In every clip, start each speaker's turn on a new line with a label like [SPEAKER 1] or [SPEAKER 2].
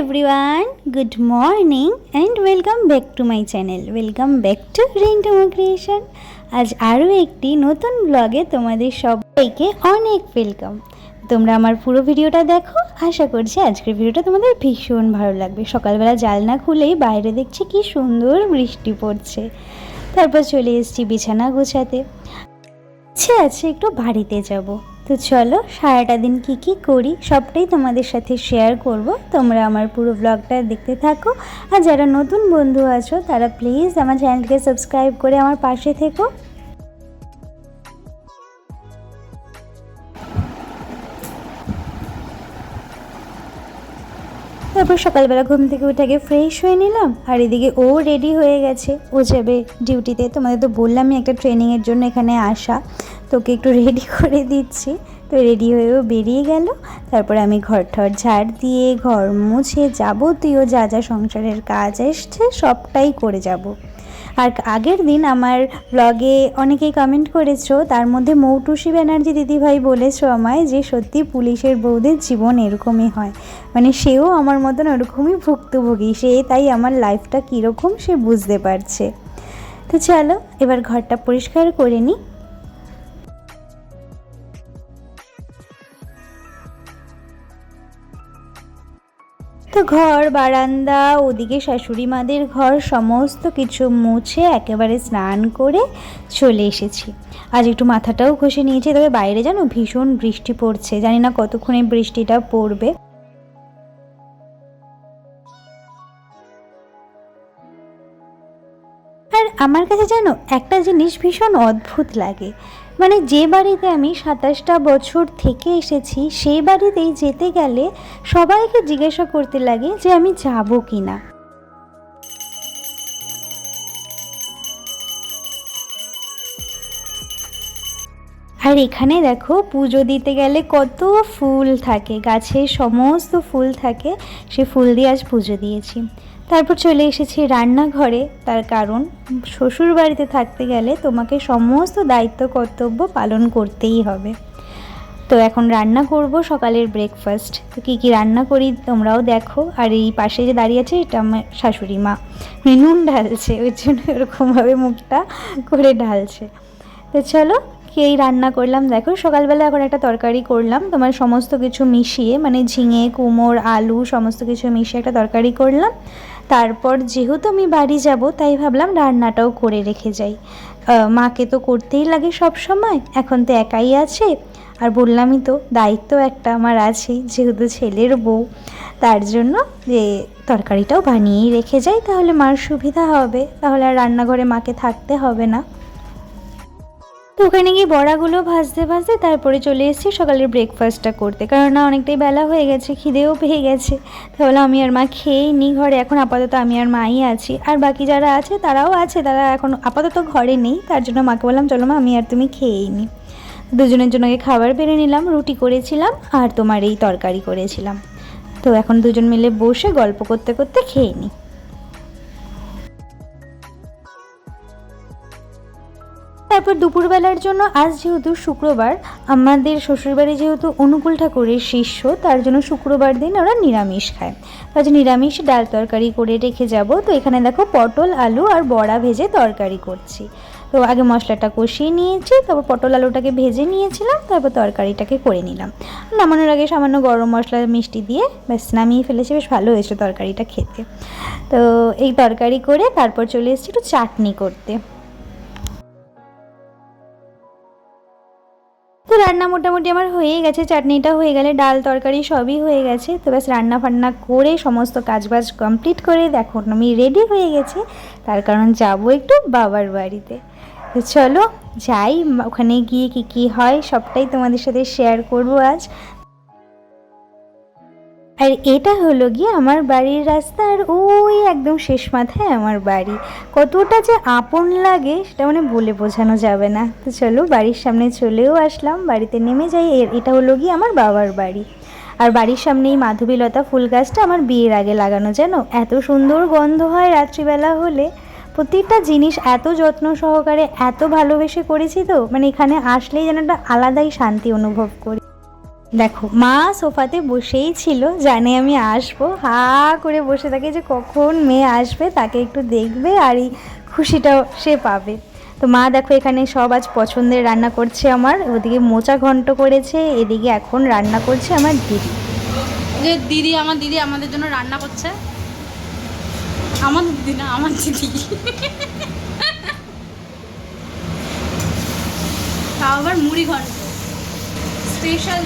[SPEAKER 1] Everyone good morning and welcome back to my channel welcome back to রেন্টমো creation আজ আরও একটি নতুন ব্লগে তোমাদের সবাইকে অনেক ওয়েলকাম তোমরা আমার পুরো ভিডিওটা দেখো। আশা করছি আজকের ভিডিওটা তোমাদের ভীষণ ভালো লাগবে। সকালবেলা জালনা খুলেই বাইরে দেখছি কি সুন্দর বৃষ্টি পড়ছে। তারপর চলে এসেছি বিছানা গোছাতে। ইচ্ছে আছে একটু বাড়িতে যাব। তো চলো সারাটা দিন কি কি করি সবটাই তোমাদের সাথে শেয়ার করব। তোমরা আমার পুরো ব্লগটা দেখতে থাকো। আর যারা নতুন বন্ধু আছো, তারা প্লিজ আমার চ্যানেলকে সাবস্ক্রাইব করে আমার পাশে থেকো। তারপর সকালবেলা ঘুম থেকে উঠে ফ্রেশ হয়ে নিলাম, আর এদিকে ও রেডি হয়ে গেছে। ও যাবে ডিউটিতে তোমাদের তো বললামই একটা ট্রেনিংয়ের জন্য এখানে আসা। তোকে একটু রেডি করে দিচ্ছি। তো রেডি হয়েও বেরিয়ে গেল। তারপরে আমি ঘর ঠর ঝাড় দিয়ে ঘর মুছে যাবতীয় যা যা সংসারের কাজ এসছে সবটাই করে যাব। আর আগের দিন আমার ব্লগে অনেকেই কমেন্ট করেছ, তার মধ্যে মৌটুসি ব্যানার্জি দিদিভাই বলেছ আমায় যে সত্যি পুলিশের বউদের জীবন এরকমই হয়। মানে সেও আমার মতন ওরকমই ভুক্তভোগী, সে তাই আমার লাইফটা কীরকম সে বুঝতে পারছে। তো চলো, এবার ঘরটা পরিষ্কার করে নিই। ঘর, বারান্দা, ওদিকে শাশুড়ি মাদের ঘর, সমস্ত কিছু মুছে একেবারে স্নান করে চলে এসেছি। আজ একটু মাথাটাও ঘষে নিয়েছি, তবে বাইরে জানো ভীষণ বৃষ্টি পড়ছে, জানি না কতক্ষণে বৃষ্টিটা পড়বে। আর আমার কাছে জানো একটা জিনিস ভীষণ অদ্ভুত লাগে মানে যে বাড়িতে আমি সাতাশটা বছর থেকে এসেছি, সেই বাড়িতেই যেতে গেলে সবাইকে জিজ্ঞাসা করতে লাগে যে আমি যাব কি না আর এখানে দেখো পুজো দিতে গেলে কত ফুল থাকে গাছে সমস্ত ফুল থাকে, সে ফুল দিয়ে আজ পুজো দিয়েছি। তারপর চলে এসেছি রান্নাঘরে। তার কারণ শ্বশুর বাড়িতে থাকতে গেলে তোমাকে সমস্ত দায়িত্ব, কর্তব্য পালন করতেই হবে। তো এখন রান্না করব সকালের ব্রেকফাস্ট তো কী কী রান্না করি তোমরাও দেখো। আর এই পাশে যে দাঁড়িয়ে আছে, এটা আমার শাশুড়ি মা। মানে নুন ঢালছে, ওই জন্য এরকমভাবে মুখটা করে ঢালছে। তো চলো এই রান্না করলাম দেখো। সকালবেলা এখন একটা তরকারি করলাম। তোমার সমস্ত কিছু মিশিয়ে মানে ঝিঙে কুমড় আলু, সমস্ত কিছু মিশিয়ে একটা তরকারি করলাম। তারপর যেহেতু আমি বাড়ি যাব, তাই ভাবলাম রান্নাটাও করে রেখে যাই। মাকে তো করতেই লাগে সব সময়, এখন তো একাই আছে। আর বললামই তো, দায়িত্ব একটা আমার আছে, যেহেতু ছেলের বউ। তার জন্য যে তরকারিটাও বানিয়েই রেখে যাই, তাহলে মার সুবিধা হবে। তাহলে আর রান্নাঘরে মাকে থাকতে হবে না। তো ওখানে গিয়ে বড়াগুলো ভাজতে ভাজতে তারপরে চলে এসেছি সকালের ব্রেকফাস্টটা করতে। কারণ না অনেকটাই বেলা হয়ে গেছে, খিদেও পেয়ে গেছে। তাহলে আমি আর মা খেয়েই নি ঘরে, এখন আপাতত আমি আর মাই আছি। আর বাকি যারা আছে, তারাও আছে, তারা এখন আপাতত ঘরে নেই। তার জন্য মাকে বললাম, চলো মা, আমি আর তুমি খেয়েই নি। দুজনের জন্য খাবার বেড়ে নিলাম, রুটি করেছিলাম, আর তোমার এই তরকারি করেছিলাম। তো এখন দুজন মিলে বসে গল্প করতে করতে খেয়ে নিই তারপর দুপুরবেলার জন্য আজ যেহেতু শুক্রবার, আমাদের শ্বশুরবাড়ি যেহেতু অনুকূল ঠাকুরের শিষ্য, তার জন্য শুক্রবার দিন ওরা নিরামিষ খায়। তার জন্য নিরামিষ ডাল তরকারি করে রেখে যাব। তো এখানে দেখো পটল, আলু আর বড়া ভেজে তরকারি করছি। তো আগে মশলাটা কষিয়ে নিয়েছি, তারপর পটল, আলুটাকে ভেজে নিয়েছিলাম, তারপর তরকারিটাকে করে নিলাম। নামানোর আগে সামান্য গরম মশলা, মিষ্টি দিয়ে ব্যাস নামিয়ে ফেলেছি, বেশ ভালো হয়েছে তরকারিটা খেতে। তো এই তরকারি করে তারপর চলে এসেছি একটু চাটনি করতে। রান্না মোটামুটি আমার হয়ে গেছে। চাটনিটা হয়ে গেলে ডাল, তরকারি সবই হয়ে গেছে। তো ব্যাস রান্না ফান্না করে সমস্ত কাজবাজ কমপ্লিট করে দেখো আমি রেডি হয়ে গেছি। তার কারণ যাব একটু বাবার বাড়িতে। তো চলো যাই, ওখানে গিয়ে কি কি হয় সবটাই তোমাদের সাথে শেয়ার করব আজ। আর এটা হলো গিয়ে আমার বাড়ির রাস্তা আর ওই একদম শেষ মাথায় আমার বাড়ি। কতটা যে আপন লাগে সেটা মানে বলে বোঝানো যাবে না। তো চলো বাড়ির সামনে চলেও আসলাম, বাড়িতে নেমে যাই। এটা হলো গিয়ে আমার বাবার বাড়ি। আর বাড়ির সামনে এই মাধবীলতা ফুল গাছটা আমার বিয়ের আগে লাগানো, জানো? এত সুন্দর গন্ধ হয় রাত্রিবেলা হলে। প্রতিটা জিনিস এত যত্ন সহকারে এত ভালোবেসে করেছি তো মানে এখানে আসলেই যেন একটা আলাদাই শান্তি অনুভব করি। দেখো, মা সোফাতে বসেই ছিল, জানে আমি আসব। হা করে বসে থাকে যে কখন মেয়ে আসবে, তাকে একটু দেখবে আর এই খুশিটাও সে পাবে। তো মা দেখো, এখানে সব আজ পছন্দের রান্না করছে আমার। ওদিকে মোচা ঘন্ট করেছে, এদিকে এখন রান্না করছে আমার দিদি।
[SPEAKER 2] যে দিদি, আমার দিদি আমাদের জন্য রান্না করছে। আমার দিদি না, আমার দিদি। তাও আবার মুড়ি ঘন্ট। স্পেশাল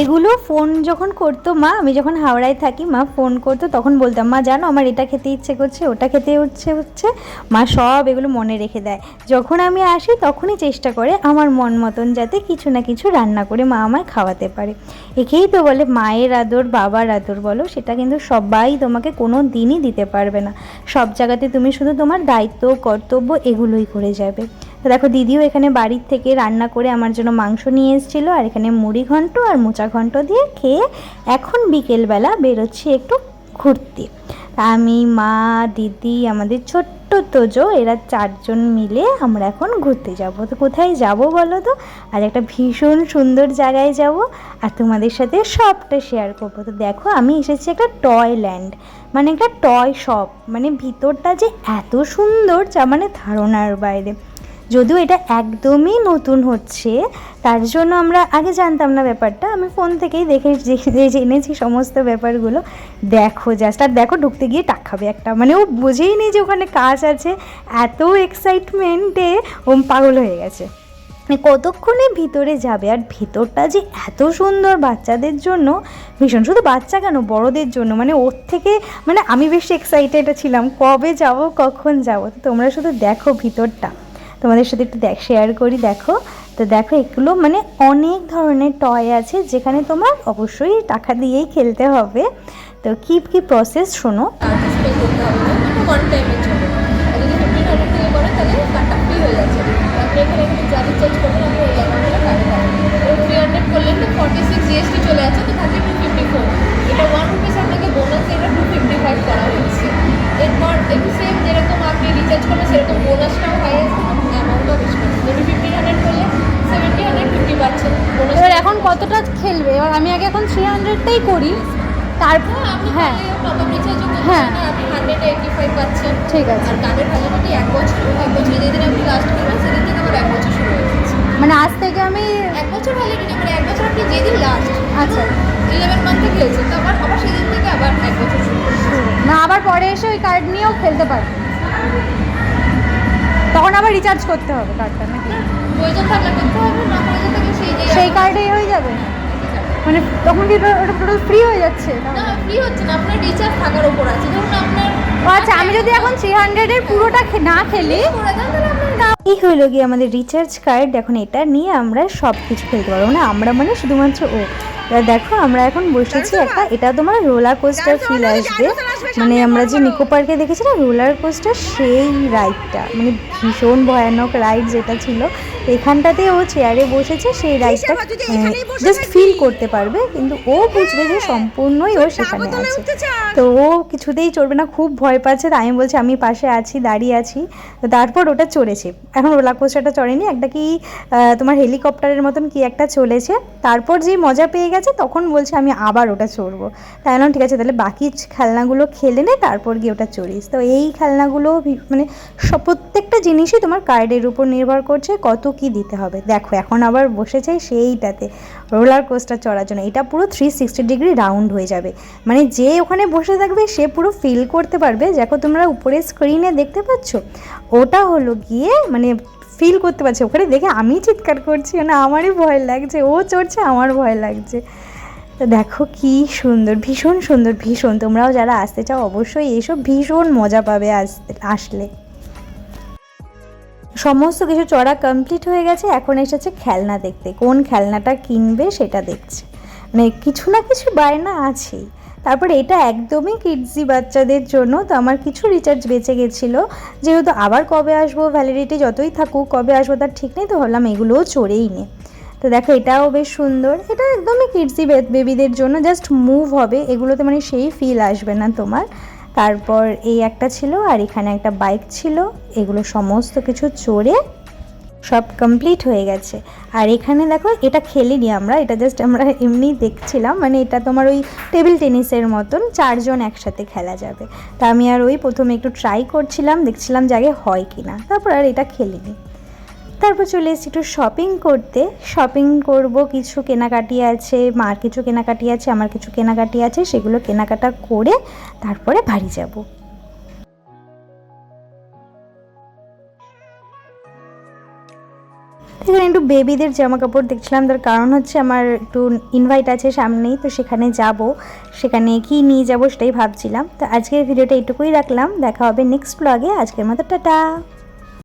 [SPEAKER 1] এগুলো ফোন যখন করতো মা, আমি যখন হাওড়ায় থাকি, মা ফোন করতো, তখন বলতাম, মা, জানো, আমার এটা খেতে ইচ্ছে করছে, ওটা খেতে ইচ্ছে হচ্ছে। মা সব এগুলো মনে রেখে দেয়। যখন আমি আসি, তখনই চেষ্টা করে আমার মন মতন যাতে কিছু না কিছু রান্না করে মা আমায় খাওয়াতে পারে। একেই তো বলে মায়ের আদর, বাবার আদর বলো, সেটা কিন্তু সবাই তোমাকে কোনো দিনই দিতে পারবে না। সব জায়গাতে তুমি শুধু তোমার দায়িত্ব, কর্তব্য এগুলোই করে যাবে। তো দেখো, দিদিও এখানে বাড়ির থেকে রান্না করে আমার জন্য মাংস নিয়ে এসেছিল আর এখানে মুড়ি ঘন্ট আর মোচা ঘন্ট দিয়ে খেয়ে এখন বিকেলবেলা বেরোচ্ছি একটু ঘুরতে। আমি, মা, দিদি, আমাদের ছোট্ট তোজো, এরা চারজন মিলে আমরা এখন ঘুরতে যাব। তো কোথায় যাব বলো তো? আর একটা ভীষণ সুন্দর জায়গায় যাব আর তোমাদের সাথে সবটা শেয়ার করব। তো দেখো, আমি এসেছি একটা টয় ল্যান্ড মানে একটা টয় শপ মানে ভিতরটা যে এত সুন্দর, যা মানে ধারণার বাইরে। যদিও এটা একদমই নতুন হচ্ছে, তার জন্য আমরা আগে জানতাম না ব্যাপারটা। আমি ফোন থেকেই দেখে জেনেছি সমস্ত ব্যাপারগুলো। দেখো জাস্ট আর দেখো ঢুকতে গিয়ে টাক খাবে একটা। মানে ও বোঝেই নেই যে ওখানে কাজ আছে। এত এক্সাইটমেন্টে ও পাগল হয়ে গেছে। কতক্ষণে ভিতরে যাবে? আর ভেতরটা যে এত সুন্দর বাচ্চাদের জন্য, ভীষণ। শুধু বাচ্চা কেন? বড়দের জন্য। মানে ওর থেকে মানে আমি বেশি এক্সাইটেড ছিলাম। কবে যাব, কখন যাব? তোমরা শুধু দেখো ভিতরটা। তোমাদের সাথে একটু দেখ শেয়ার করি, দেখো। তো দেখো, এগুলো মানে অনেক ধরনের টয় আছে, যেখানে তোমার অবশ্যই টাকা দিয়েই খেলতে হবে। তো কী কী প্রসেস শোনো?
[SPEAKER 3] জিএসটি চলে যাচ্ছে তো থাকে টু ফিফটি ফোর এটা ওয়ান রুপিস আপনাকে বোনাস এটা টু ফিফটি ফাইভ করা হয়েছে এরপর একটু সেম যেরকম আপনি রিচার্জ করবেন সেরকম বোনাসটাও হাই আছে অ্যামাউন্টটাও বেশি পাচ্ছেন। যদি ফিফটিন হান্ড্রেড করলে সেভেন্টি হান্ড্রেড ফিফটি পাচ্ছেন বোনাস
[SPEAKER 2] এবার এখন কতটা খেলবে? এবার আমি আগে এখন থ্রি হান্ড্রেডটাই করি। তারপর হ্যাঁ হ্যাঁ।
[SPEAKER 3] আপনি হান্ড্রেড এইটি ফাইভ পাচ্ছেন।
[SPEAKER 2] ঠিক আছে।
[SPEAKER 3] আর ভ্যালিডিটি এক বছর এক বছর যেদিন আপনি লাস্ট করবেন সেদিন থেকে আবার এক বছর শুরু হয়ে যাচ্ছে
[SPEAKER 2] মানে আজ থেকে আমি
[SPEAKER 3] এক বছর ভ্যালিডিটি মানে এক বছর আপনি যেদিন লাস্ট
[SPEAKER 2] আচ্ছা।
[SPEAKER 3] ইলেভেন মান্থে খেলছেন তো আবার আবার সেদিন থেকে আবার এক বছর
[SPEAKER 2] না আবার পরে এসে ওই কার্ড নিয়েও খেলতে পারব। তখন আবার রিচার্জ করতে হবে কার্ডটা নাকি?
[SPEAKER 3] প্রয়োজন থাকলে করতে হবে না প্রয়োজন থাকলে সেই
[SPEAKER 2] সেই কার্ডেই হয়ে যাবে। মানে তখন কি ওটা- ওটা টোটাল ফ্রি হয়ে যাচ্ছে?
[SPEAKER 3] না ফ্রি হচ্ছে না আপনার রিচার্জ থাকার উপর আছে। ধরুন আপনার
[SPEAKER 2] আচ্ছা আমি যদি এখন থ্রি হান্ড্রেডের পুরোটা না খেলি
[SPEAKER 1] এই হলো গিয়ে? আমাদের রিচার্জ কার্ড এখন এটা নিয়ে আমরা সব কিছু খেলতে পারব। না আমরা মানে শুধুমাত্র ও। দেখো আমরা এখন বসেছি একটা এটা তোমার রোলা কোস্টার ফিল আসবে। মানে আমরা যে নিকো পার্কে দেখেছিলাম রোলার কোস্টার সেই রাইডটা। মানে ভীষণ ভয়ানক রাইড যেটা ছিল। এখানটাতে ও চেয়ারে বসেছে সেই রাইডটা জাস্ট ফিল করতে পারবে কিন্তু ও বুঝবে যে সম্পূর্ণই ও সেখানে আছে। তো ও কিছুতেই চড়বে না খুব ভয় পাচ্ছে তাই আমি বলছি আমি পাশে আছি দাঁড়িয়ে আছি। তো তারপর ওটা চড়েছে। এখন রোলার কোস্টারটা চড়েনি একটা কি তোমার হেলিকপ্টারের মতন কি একটা চলেছে। তারপর যেই মজা পেয়ে গেছে তখন বলছে আমি আবার ওটা চড়বো। তাই ঠিক আছে তাহলে বাকি খেলনাগুলো খেলে নে, তারপর গিয়ে ওটা চড়িস। তো এই খেলনাগুলো মানে সব প্রত্যেকটা জিনিসই তোমার কার্ডের উপর নির্ভর করছে কত কি দিতে হবে। দেখো, এখন আবার বসেছে সেইটাতে রোলার কোস্টার চড়ার জন্য। এটা পুরো থ্রি সিক্সটি ডিগ্রি রাউন্ড হয়ে যাবে। মানে যে ওখানে বসে থাকবে, সে পুরো ফিল করতে পারবে। দেখো তোমরা উপরে স্ক্রিনে দেখতে পাচ্ছ? ওটা হলো গিয়ে মানে ফিল করতে পারছে। ওখানে দেখে আমি চিৎকার করছি না আমারই ভয় লাগছে। ও চড়ছে, আমার ভয় লাগছে। তো দেখো কি সুন্দর, ভীষণ সুন্দর, ভীষণ। তোমরাও যারা আসতে চাও, অবশ্যই এইসব ভীষণ মজা পাবে আসতে আসলে। সমস্ত কিছু চড়া কমপ্লিট হয়ে গেছে, এখন এসেছে খেলনা দেখতে। কোন খেলনাটা কিনবে সেটা দেখছে। মানে কিছু না কিছু বায়না আছেই। তারপর এটা একদমই কিডজি বাচ্চাদের জন্য, তো আমার কিছু রিচার্জ বেঁচে গেছিল। যেহেতু আবার কবে আসব ভ্যালিডিটি যতই থাকুক, কবে আসব তার ঠিক নেই, তো ভাবলাম এগুলোও চড়েই নে। তো দেখো, এটাও বেশ সুন্দর। এটা একদমই কিডজি বেবিদের জন্য জাস্ট মুভ হবে। এগুলোতে মানে সেই ফিল আসবে না তোমার। তারপর এই একটা ছিল আর এখানে একটা বাইক ছিল। এগুলো সমস্ত কিছু চড়ে সব কমপ্লিট হয়ে গেছে। আর এখানে দেখো, এটা খেলিনি আমরা, এটা জাস্ট আমরা এমনি দেখছিলাম। মানে এটা তোমার ওই টেবিল টেনিসের মতন, চারজন একসাথে খেলা যাবে। তা আমি আর ওই প্রথমে একটু ট্রাই করছিলাম, দেখছিলাম যে আগে হয় কি না তারপর আর এটা খেলিনি। তারপর চলে এসেছি একটু শপিং করতে। শপিং করব, কিছু কেনাকাটি আছে, মার কিছু কেনাকাটি আছে, আমার কিছু কেনাকাটি আছে, সেগুলো কেনাকাটা করে তারপরে বাড়ি যাব। এখানে একটু বেবিদের জামা কাপড় দেখছিলাম, তার কারণ হচ্ছে আমার একটু ইনভাইট আছে সামনেই, তো সেখানে যাব। সেখানে কি নিয়ে যাব সেটাই ভাবছিলাম। তো আজকের ভিডিওটা এইটুকুই রাখলাম। দেখা হবে নেক্সট ব্লগে আজকের মতো টাটা।